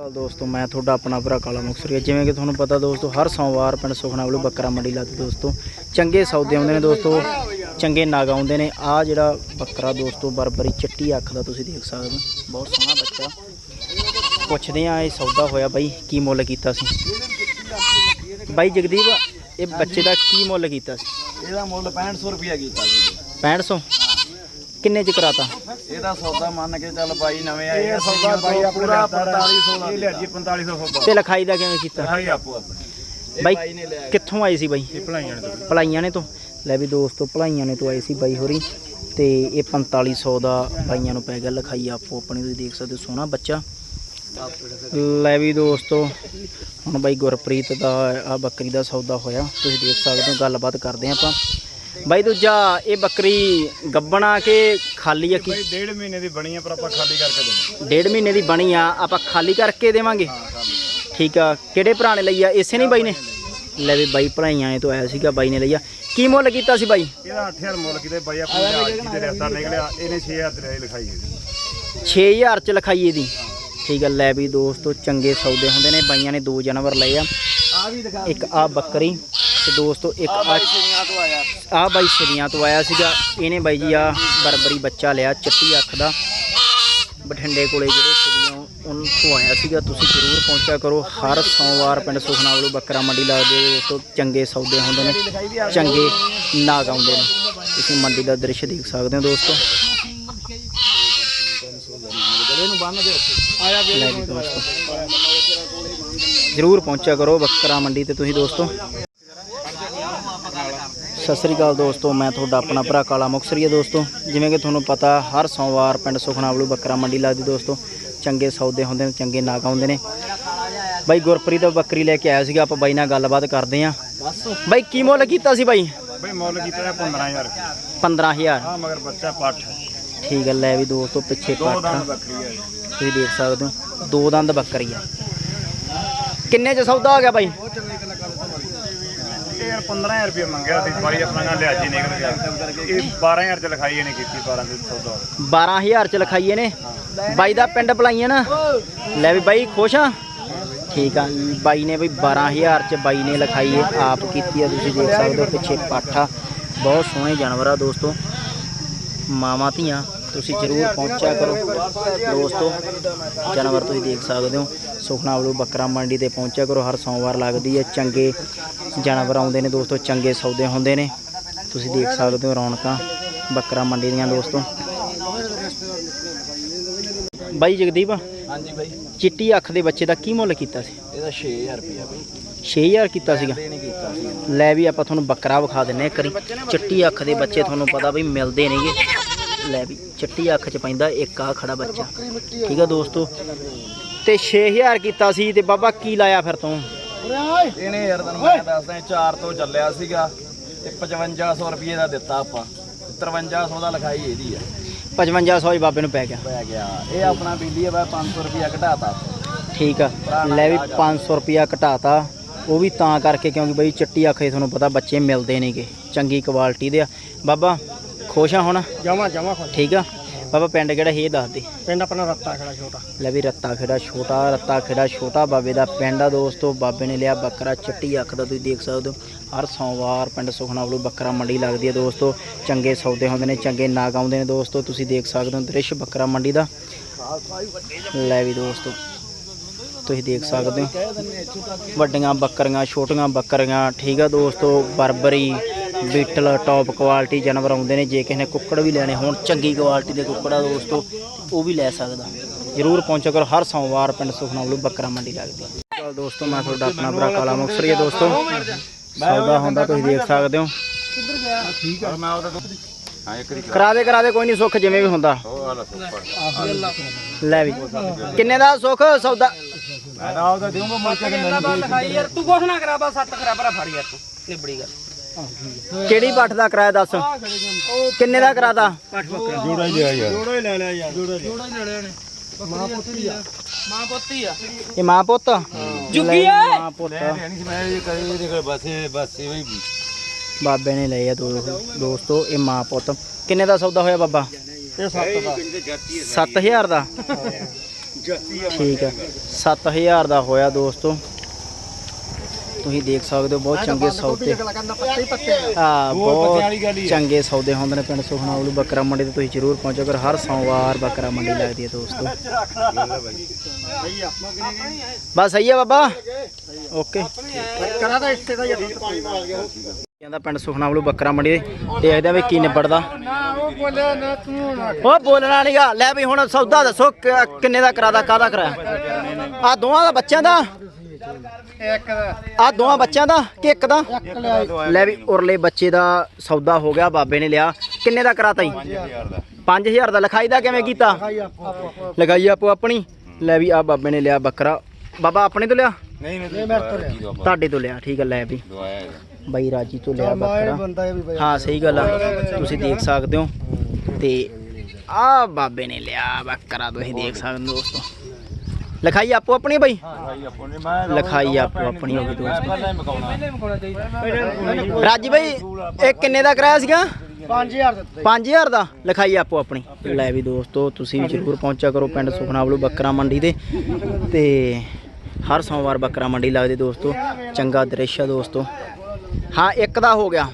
ਕਾਲ ਦੋਸਤੋ ਮੈਂ ਤੁਹਾਡਾ ਆਪਣਾ ਭਰਾ ਕਾਲਾ ਮੁਕਸਰੀਆ। ਜਿਵੇਂ ਕਿ ਤੁਹਾਨੂੰ ਪਤਾ ਦੋਸਤੋ ਹਰ ਸੋਮਵਾਰ ਪਿੰਡ ਸੁਖਨਾ ਵੱਲੋਂ ਬੱਕਰਾ ਮੰਡੀ ਲੱਗਦੀ ਦੋਸਤੋ ਚੰਗੇ ਸੌਦੇ ਆਉਂਦੇ ਨੇ ਦੋਸਤੋ ਚੰਗੇ ਨਾਗ ਆਉਂਦੇ ਨੇ। ਆ ਜਿਹੜਾ ਬੱਕਰਾ ਦੋਸਤੋ ਬਰਬਰੀ ਚਿੱਟੀ ਅੱਖ ਦਾ ਤੁਸੀਂ ਦੇਖ ਸਕਦੇ ਹੋ। ਬਹੁਤ ਸੋਹਣਾ ਬੱਚਾ ਪੁੱਛਦੇ ਆ ਇਹ ਸੌਦਾ ਹੋਇਆ ਬਾਈ ਕੀ ਮੁੱਲ ਕੀਤਾ ਸੀ? ਬਾਈ ਜਗਦੀਪ ਇਹ ਬੱਚੇ ਦਾ ਕੀ ਮੁੱਲ ਕੀਤਾ ਸੀ? ਇਹਦਾ ਮੁੱਲ 6500 ਰੁਪਿਆ ਕੀਤਾ ਸੀ। 6500 ਕਿੰਨੇ ਚ ਕਰਾਤਾ? ਇਹਦਾ ਸੌਦਾ ਮੰਨ ਕੇ ਚੱਲ ਬਾਈ ਨਵੇਂ ਆਏ ਇਹ ਸੌਦਾ ਬਾਈ ਪੂਰਾ 4500 ਦਾ ਇਹ ਲਿਆ ਜੀ 4500 ਸੌਦਾ ਤੇ ਲਿਖਾਈ ਦਾ ਕਿਵੇਂ ਕੀਤਾ? ਹਾਈ ਆਪੋ ਆਪਣੇ। ਬਾਈ ਬਾਈ ਨੇ ਲਿਆ ਕਿੱਥੋਂ ਆਏ ਸੀ ਬਾਈ? ਭਲਾਈਆਂ ਨੇ ਭਲਾਈਆਂ ਨੇ ਤੋਂ? ਲੈ ਵੀ ਦੋਸਤੋ ਭਲਾਈਆਂ ਨੇ ਤੋਂ ਆਏ ਸੀ ਬਾਈ ਹੋਰੀ। ਤੇ ਇਹ 4500 ਦਾ ਬਾਈਆਂ ਨੂੰ ਪੈ ਗਿਆ ਲਿਖਾਈ ਆਪੋ ਆਪਣੀ। ਤੁਸੀਂ ਦੇਖ ਸਕਦੇ ਹੋ ਸੋਹਣਾ ਬੱਚਾ। ਲੈ ਵੀ ਦੋਸਤੋ ਹੁਣ ਬਾਈ ਗੁਰਪ੍ਰੀਤ ਦਾ ਆ ਬੱਕਰੀ ਦਾ ਸੌਦਾ ਹੋਇਆ। ਤੁਸੀਂ ਦੇਖ ਸਕਦੇ ਹੋ ਗੱਲਬਾਤ ਕਰਦੇ ਹਾਂ ਆਪਾਂ। ਬਾਈ ਦੂਜਾ ਇਹ ਬੱਕਰੀ ਗੱਬਣਾ ਕਿ ਖਾਲੀ ਆ ਕੀ? ਡੇਢ ਮਹੀਨੇ ਦੀ ਬਣੀ ਆ ਪਰ ਆਪਾਂ ਖਾਲੀ ਕਰਕੇ ਦੇਣੀ ਡੇਢ ਮਹੀਨੇ ਦੀ ਬਣੀ ਆ ਆਪਾਂ ਖਾਲੀ ਕਰਕੇ ਦੇਵਾਂਗੇ? ਠੀਕ ਆ ਕਿਹੜੇ ਭਰਾ ਨੇ ਲਈ ਆ? ਇਸੇ ਨਹੀਂ ਬਾਈ ਨੇ? ਲੈ ਵੀ ਬਾਈ ਭਰਾਈਆਂ ਤੋਂ ਆਇਆ ਸੀਗਾ ਬਾਈ ਨੇ ਲਈ ਆ। ਕੀ ਮੁੱਲ ਕੀਤਾ ਸੀ ਬਾਈ? ਇਹਦਾ 8000 ਮੁੱਲ ਕਿਤੇ ਬਾਈ ਲਿਆ ਕਿਤੇ ਰਸਤਾ ਨਿਕਲਿਆ ਇਹਨੇ 6000 ਤੇ ਲਿਖਾਈ ਇਹਦੀ। 6000 ਚ ਲਿਖਾਈਏ ਦੀ ਠੀਕ ਆ ਲੈ ਵੀ ਦੋਸਤੋ ਚੰਗੇ ਸੌਦੇ ਹੁੰਦੇ ਨੇ ਬਾਈਆਂ ਨੇ ਦੋ ਜਾਨਵਰ ਲਏ ਆ। ਆ ਵੀ ਦਿਖਾ। ਇੱਕ ਆ ਬੱਕਰੀ ਤੇ ਦੋਸਤੋ ਇੱਕ ਆ ਆ ਬਾਈ ਸਰੀਆਂ ਤੋਂ ਆਇਆ ਸੀਗਾ। ਇਹਨੇ ਬਾਈ ਜੀ ਆ ਬਰਬਰੀ ਬੱਚਾ ਲਿਆ, ਚਿੱਟੀ ਅੱਖ ਦਾ। ਬਠਿੰਡੇ ਕੋਲੇ ਜਿਹੜੇ ਸਰੀਆਂ ਉਹਨਾਂ ਤੋਂ ਆਇਆ ਸੀਗਾ। ਤੁਸੀਂ ਜ਼ਰੂਰ ਪਹੁੰਚਿਆ ਕਰੋ। ਹਰ ਸੋਮਵਾਰ ਪਿੰਡ ਸੁਖਨਾ ਵੱਲੋਂ ਬੱਕਰਾ ਮੰਡੀ ਲੱਗਦੀ ਹੈ ਦੋਸਤੋ ਚੰਗੇ ਸੌਦੇ ਹੁੰਦੇ ਨੇ, ਚੰਗੇ ਨਾਗ ਆਉਂਦੇ ਨੇ। ਤੁਸੀਂ ਮੰਡੀ ਦਾ ਦ੍ਰਿਸ਼ ਦੇਖ ਸਕਦੇ ਹੋ ਦੋਸਤੋ। ਜ਼ਰੂਰ ਪਹੁੰਚਿਆ ਕਰੋ ਬੱਕਰਾ ਮੰਡੀ ਤੇ ਤੁਸੀਂ ਦੋਸਤੋ। ਸਤਿ ਸ੍ਰੀ ਅਕਾਲ ਦੋਸਤੋ ਮੈਂ ਤੁਹਾਡਾ ਆਪਣਾ ਭਰਾ ਕਾਲਾ ਮੁਕਸਰੀਆ ਦੋਸਤੋ। ਜਿਵੇਂ ਕਿ ਤੁਹਾਨੂੰ ਪਤਾ ਹਰ ਸੋਮਵਾਰ ਪਿੰਡ ਸੁਖਨਾ ਵੱਲੋਂ ਬੱਕਰਾ ਮੰਡੀ ਲੱਗਦੀ ਦੋਸਤੋ। ਚੰਗੇ ਸੌਦੇ ਹੁੰਦੇ ਨੇ ਚੰਗੇ ਨਾਗ ਆਉਂਦੇ ਨੇ। ਬਾਈ ਗੁਰਪ੍ਰੀਤ ਬੱਕਰੀ ਲੈ ਕੇ ਆਇਆ ਸੀਗਾ ਆਪਾਂ ਬਾਈ ਨਾਲ ਗੱਲਬਾਤ ਕਰਦੇ ਆਂ। ਬਾਈ ਕੀ ਮੁੱਲ ਕੀਤਾ ਸੀ ਬਾਈ? ਬਈ ਮੁੱਲ ਕੀਤਾ ਹੈ 15000 15000 ਆ ਮਗਰ ਬੱਚਾ ਪੱਠ ਠੀਕ ਹੈ ਲੈ ਵੀ ਦੋਸਤੋ ਪਿੱਛੇ ਦੋ ਪੱਠ ਦੰਦ ਬੱਕਰੀ ਹੈ ਤੁਸੀਂ ਦੇਖ ਸਕਦੇ ਹੋ ਦੋ ਦੰਦ ਬੱਕਰੀ ਆ। ਕਿੰਨੇ ਚ ਸੌਦਾ ਹੋ ਗਿਆ ਬਾਈ? ਯਾਰ 15000 ਰੁਪਏ ਮੰਗਿਆ। ਸੀ ਬਾਈ ਆਪਣਾ ਨਾਲ ਲਿਆ ਜੀ ਨਿਕਲ ਗਿਆ। ਇਹ 12000 ਚ ਲਿਖਾਈ ਇਹਨੇ ਕੀਤੀ 12 ਦੇ ਸੌਦਾ 12000 ਚ ਲਿਖਾਈਏ ਨੇ। ਬਾਈ ਦਾ ਪਿੰਡ ਬੁਲਾਈਏ ਨਾ। ਲੈ ਵੀ ਬਾਈ ਖੁਸ਼ ਆ? ਠੀਕ ਆ ਬਾਈ ਨੇ ਬਈ 12000 ਚ ਬਾਈ ਨੇ ਲਿਖਾਈ ਹੈ ਆਪ ਕੀਤੀ ਆ ਤੁਸੀਂ ਦੇਖ ਸਕਦੇ ਹੋ ਪਿੱਛੇ ਪਾਠਾ। ਬਹੁਤ ਸੋਹਣੇ ਜਾਨਵਰ ਆ ਦੋਸਤੋ। ਮਾਵਾਂ ਧੀਆਂ। ਤੁਸੀਂ ਜ਼ਰੂਰ ਪਹੁੰਚਿਆ ਕਰੋ। ਦੋਸਤੋ ਜਾਨਵਰ ਤੁਸੀਂ ਦੇਖ ਸਕਦੇ ਹੋ ਸੁਖਨਾ ਵੱਲੋਂ ਬੱਕਰਾ ਮੰਡੀ ਤੇ ਪਹੁੰਚਿਆ ਕਰੋ। ਹਰ ਸੋਮਵਾਰ ਲੱਗਦੀ ਹੈ ਚੰਗੇ ਜਾਨਵਰ ਆਉਂਦੇ ਨੇ ਦੋਸਤੋ ਚੰਗੇ ਸੌਦੇ ਹੁੰਦੇ ਨੇ। ਤੁਸੀਂ ਦੇਖ ਸਕਦੇ ਹੋ ਰੌਣਕਾਂ ਬੱਕਰਾ ਮੰਡੀ ਦੀਆਂ ਦੋਸਤੋ। ਬਾਈ ਜਗਦੀਪ ਹਾਂਜੀ ਬਾਈ। ਚਿੱਟੀ ਅੱਖ ਦੇ ਬੱਚੇ ਦਾ ਕੀ ਮੁੱਲ ਕੀਤਾ ਸੀ? ਇਹਦਾ 6000 ਰੁਪਏ ਬਾਈ। 6000 ਕੀਤਾ ਸੀਗਾ? ਲੈ ਵੀ ਆਪਾਂ ਤੁਹਾਨੂੰ ਬੱਕਰਾ ਵਿਖਾ ਦਿੰਨੇ ਕਰੀ ਚਿੱਟੀ ਅੱਖ ਦੇ ਬੱਚੇ ਤੁਹਾਨੂੰ ਪਤਾ ਵੀ ਮਿਲਦੇ ਨਹੀਂਗੇ ਲੈ ਵੀ ਚਿੱਟੀ ਅੱਖ 'ਚ ਪੈਂਦਾ ਇੱਕ ਆ ਖੜਾ ਬੱਚਾ। ਠੀਕ ਆ ਦੋਸਤੋ? ਤੇ 6000 ਕੀਤਾ ਸੀ ਤੇ ਬਾਬਾ ਕੀ ਲਾਇਆ ਫਿਰ ਤੂੰ? ਇਹਨੇ ਯਾਰ ਤੈਨੂੰ ਮੈਂ ਦੱਸਦਾ 4 ਤੋਂ ਚੱਲਿਆ ਸੀਗਾ ਤੇ 5500 ਰੁਪਏ ਦਾ ਦਿੱਤਾ ਆਪਾਂ। 5300 ਦਾ ਲਿਖਾਈ ਇਹਦੀ ਆ। 5500 ਹੀ ਬਾਬੇ ਨੂੰ ਪੈ ਗਿਆ। ਪੈ ਗਿਆ। ਇਹ ਆਪਣਾ ਬਿੱਲੀ ਆ ਬਈ 500 ਰੁਪਏ ਘਟਾਤਾ। ਠੀਕ ਆ। ਲੈ ਵੀ 500 ਰੁਪਿਆ ਘਟਾਤਾ। ਉਹ ਵੀ ਤਾਂ ਕਰਕੇ ਕਿਉਂਕਿ ਬਈ ਚਿੱਟੀ ਅੱਖ ਦੇ ਤੁਹਾਨੂੰ ਪਤਾ ਬੱਚੇ ਮਿਲਦੇ ਨੇਗੇ। ਚੰਗੀ ਕੁਆਲਿਟੀ ਦੇ ਆ। ਬਾਬਾ ਖੁਸ਼ ਆ ਹੁਣ? ਜਮਾ ਜਮਾ ਖੁਸ਼। ਠੀਕ ਆ? ਬਾਬਾ ਪਿੰਡ ਕਿਹੜਾ ਇਹ ਦੱਸ ਦੇ। ਪਿੰਡ ਆਪਣਾ ਰੱਤਾ ਖੜਾ ਛੋਟਾ। ਲੈ ਵੀ ਰੱਤਾ ਖੇੜਾ ਛੋਟਾ ਰੱਤਾ ਖੇੜਾ ਛੋਟਾ ਬਾਬੇ ਦਾ ਪਿੰਡ ਆ ਦੋਸਤੋ। ਬਾਬੇ ਨੇ ਲਿਆ ਬੱਕਰਾ ਚਿੱਟੀ ਅੱਖ ਦਾ ਤੁਸੀਂ ਦੇਖ ਸਕਦੇ ਹੋ। ਹਰ ਸੋਮਵਾਰ ਪਿੰਡ ਸੁਖਨਾ ਵੱਲੋਂ ਬੱਕਰਾ ਮੰਡੀ ਲੱਗਦੀ ਹੈ ਦੋਸਤੋ। ਚੰਗੇ ਸੌਦੇ ਹੁੰਦੇ ਨੇ ਚੰਗੇ ਨਾਗ ਆਉਂਦੇ ਨੇ ਦੋਸਤੋ। ਤੁਸੀਂ ਦੇਖ ਸਕਦੇ ਹੋ ਦ੍ਰਿਸ਼ ਬੱਕਰਾ ਮੰਡੀ ਦਾ। ਲੈ ਵੀ ਦੋਸਤੋ ਤੁਸੀਂ ਦੇਖ ਸਕਦੇ ਹੋ। ਵੱਡੀਆਂ ਬੱਕਰੀਆਂ ਛੋਟੀਆਂ ਬੱਕਰੀਆਂ ਠੀਕ ਆ ਦੋਸਤੋ। ਬਰਬਰੀ ਬੀਟਲ ਟੌਪ ਕੁਆਲਿਟੀ ਜਾਨਵਰ ਆਉਂਦੇ ਨੇ ਜੇ ਕਿਸੇ ਨੇ ਕੁੱਕੜ ਵੀ ਲੈਣੇ ਹੋਣ ਚੰਗੀ ਕੁਆਲਿਟੀ ਦੇ ਕੁੱਕੜ ਆ ਦੋਸਤੋ ਉਹ ਵੀ ਲੈ ਸਕਦਾ। ਜਰੂਰ ਪਹੁੰਚਿਆ ਕਰੋ ਹਰ ਸੋਮਵਾਰ ਪਿੰਡ ਸੁਖਨਾ ਵੱਲੋਂ ਬੱਕਰਾ ਮੰਡੀ ਲੱਗਦੀ ਹੈ। ਚਲ ਦੋਸਤੋ ਮੈਂ ਤੁਹਾਡਾ ਆਪਣਾ ਭਰਾ ਕਾਲਾ ਮੁਕਸਰੀ ਹੈ ਦੋਸਤੋ। ਸੌਦਾ ਹੁੰਦਾ ਤੁਸੀਂ ਦੇਖ ਸਕਦੇ ਹੋ। ਠੀਕ ਆ ਮੈਂ ਉਹਦਾ ਹਾਂ ਇੱਕ ਰੀ ਕਰਾ ਦੇ ਕਰਾ ਦੇ ਕੋਈ ਨਹੀਂ ਸੁੱਖ ਜਿਵੇਂ ਵੀ ਹੁੰਦਾ। ਲੈ ਵੀ। ਕਿੰਨੇ ਦਾ ਸੁੱਖ? ਸੌਦਾ। ਮੈਂ ਤਾਂ ਉਹਦਾ ਦੇਵਾਂਗਾ ਮੁੜ ਕੇ ਮੈਨੂੰ ਯਾਰ ਤੂੰ ਕੁਛ ਨਾ ਕਰਾ ਬਸ ਸੱਤ ਖਰਾ ਭਰਾ ਫੜ ਯਾਰ ਤੂੰ। ਨਿਬੜੀ ਗੱਲ। ਕਿਹੜੀ ਪੱਠ ਦਾ ਕਿਰਾਇਆ ਦੱਸ? ਕਿੰਨੇ ਦਾ ਕਰਾਦਾ ਜੋੜਾ ਹੀ ਲਿਆ ਯਾਰ। ਜੋੜਾ ਹੀ ਲੈ ਲਿਆ ਯਾਰ। ਜੋੜਾ ਜੋੜਾ ਹੀ ਲੈਣੇ ਨੇ ਮਾਂ ਪੁੱਤੀ ਆ। ਮਾਂ ਪੁੱਤੀ ਆ। ਇਹ ਮਾਂ ਪੁੱਤ? ਜੁਗੀ ਲੈ ਵੀ ਮਾਂ ਪੁੱਤ। ਨਹੀਂ ਸੀ ਮੈਂ ਇਹ ਕਰੀ ਇਹਦੇ ਕੋਲ ਬਸ ਇਹ ਬਸ ਇਹ ਵੀ ਬਾਬੇ ਨੇ ਲਏ ਆ ਦੋ ਦੋਸਤੋ ਇਹ ਮਾਂ ਪੁੱਤ। ਕਿੰਨੇ ਦਾ ਸੌਦਾ ਹੋਇਆ ਬਾਬਾ? ਇਹ ਸੱਤ ਦਾ। 7000 ਦਾ ਠੀਕ ਹੈ। 7000 ਦਾ ਹੋਇਆ ਦੋਸਤੋ। ਤੁਸੀਂ ਦੇਖ ਸਕਦੇ ਹੋ ਬਹੁਤ ਚੰਗੇ ਸੌਦੇ। ਹਾਂ ਬਹੁਤ ਚੰਗੇ ਸੌਦੇ ਹੁੰਦੇ ਨੇ ਪਿੰਡ ਸੁਖਨਾਵਲੂ ਬੱਕਰਾ ਮੰਡੀ ਤੇ ਤੁਸੀਂ ਜ਼ਰੂਰ ਪਹੁੰਚੋ ਕਰ ਹਰ ਸੋਮਵਾਰ ਬੱਕਰਾ ਮੰਡੀ ਲੱਗਦੀ ਹੈ ਦੋਸਤੋ। ਬਸ ਸਹੀ ਹੈ ਬਾਬਾ? ਓਕੇ। ਕਰਾ ਦਾ ਇੱਥੇ ਦਾ ਕਹਿੰਦਾ ਪਿੰਡ ਸੁਖਨਾਵਲੂ ਬੱਕਰਾ ਮੰਡੀ ਦੇਖਦੇ ਆ ਵੀ ਕੀ ਨਿਬੜਦਾ। ਉਹ ਬੋਲਿਆ ਨਾ ਤੂੰ ਨਾ ਉਹ ਬੋਲਣਾ ਨਹੀਂਗਾ ਲੈ ਵੀ ਹੁਣ ਸੌਦਾ ਦੱਸੋ ਕਿੰਨੇ ਦਾ ਕਰਾਦਾ ਕਾਦਾ ਕਰਾਇਆ? ਆ ਦੋਵਾਂ ਦਾ ਬੱਚਿਆਂ ਦਾ? ਇੱਕ ਦਾ। ਆ ਦੋਵਾਂ ਬੱਚਿਆਂ ਦਾ ਕਿ ਇੱਕ ਦਾ? ਲੈ ਵੀ ਉਰਲੇ ਬੱਚੇ ਦਾ ਸੌਦਾ ਹੋ ਗਿਆ ਬਾਬੇ ਨੇ ਲਿਆ। ਕਿੰਨੇ ਦਾ ਕਰਾਤਾ ਜੀ? 5000 ਦਾ। ਲਿਖਾਈ ਦਾ ਕਿਵੇਂ ਕੀਤਾ? ਲਗਾਈ ਆਪੋ ਆਪਣੀ। ਲੈ ਵੀ ਆ ਬਾਬੇ ਨੇ ਲਿਆ ਬੱਕਰਾ। ਬਾਬਾ ਆਪਣੇ ਤੋਂ ਲਿਆ? ਨਹੀਂ ਨਹੀਂ ਮੈਂ ਤੋਂ ਤੁਹਾਡੇ ਤੋਂ ਲਿਆ ਠੀਕ ਹੈ ਲੈ ਵੀ। ਬਾਈ ਰਾਜੀ ਤੋਂ ਲਿਆ ਬੱਕਰਾ। ਹਾਂ ਸਹੀ ਗੱਲ ਆ। ਤੁਸੀਂ ਦੇਖ ਸਕਦੇ ਹੋ। ਤੇ ਆ ਬਾਬੇ ਨੇ ਲਿਆ ਬੱਕਰਾ ਤੁਸੀਂ ਦੇਖ ਸਕਦੇ ਹੋ ਦੋਸਤੋ। ਲਿਖਾਈ ਆਪੋ ਆਪਣੀ ਬਾਈ? ਆਪੋ ਮੈਂ ਲਿਖਾਈ ਆਪੋ ਆਪਣੀ ਹੋ ਗਈ ਦੋਸਤੋ ਰਾਜੀ ਬਾਈ ਇਹ ਕਿੰਨੇ ਦਾ ਕਰਾਇਆ ਸੀਗਾ? 5000 ਦਿੱਤੇ 5000 ਦਾ? ਲਿਖਾਈ ਆਪੋ ਆਪਣੀ। ਲੈ ਵੀ ਦੋਸਤੋ ਤੁਸੀਂ ਵੀ ਜ਼ਰੂਰ ਪਹੁੰਚਿਆ ਕਰੋ ਪਿੰਡ ਸੁਖਨਾਵਲੂ ਬੱਕਰਾ ਮੰਡੀ ਦੇ ਤੇ ਹਰ ਸੋਮਵਾਰ ਬੱਕਰਾ ਮੰਡੀ ਲੱਗਦੀ ਦੋਸਤੋ। ਚੰਗਾ ਦ੍ਰਿਸ਼ ਆ ਦੋਸਤੋ। ਹਾਂ ਇੱਕ ਦਾ ਹੋ ਗਿਆ।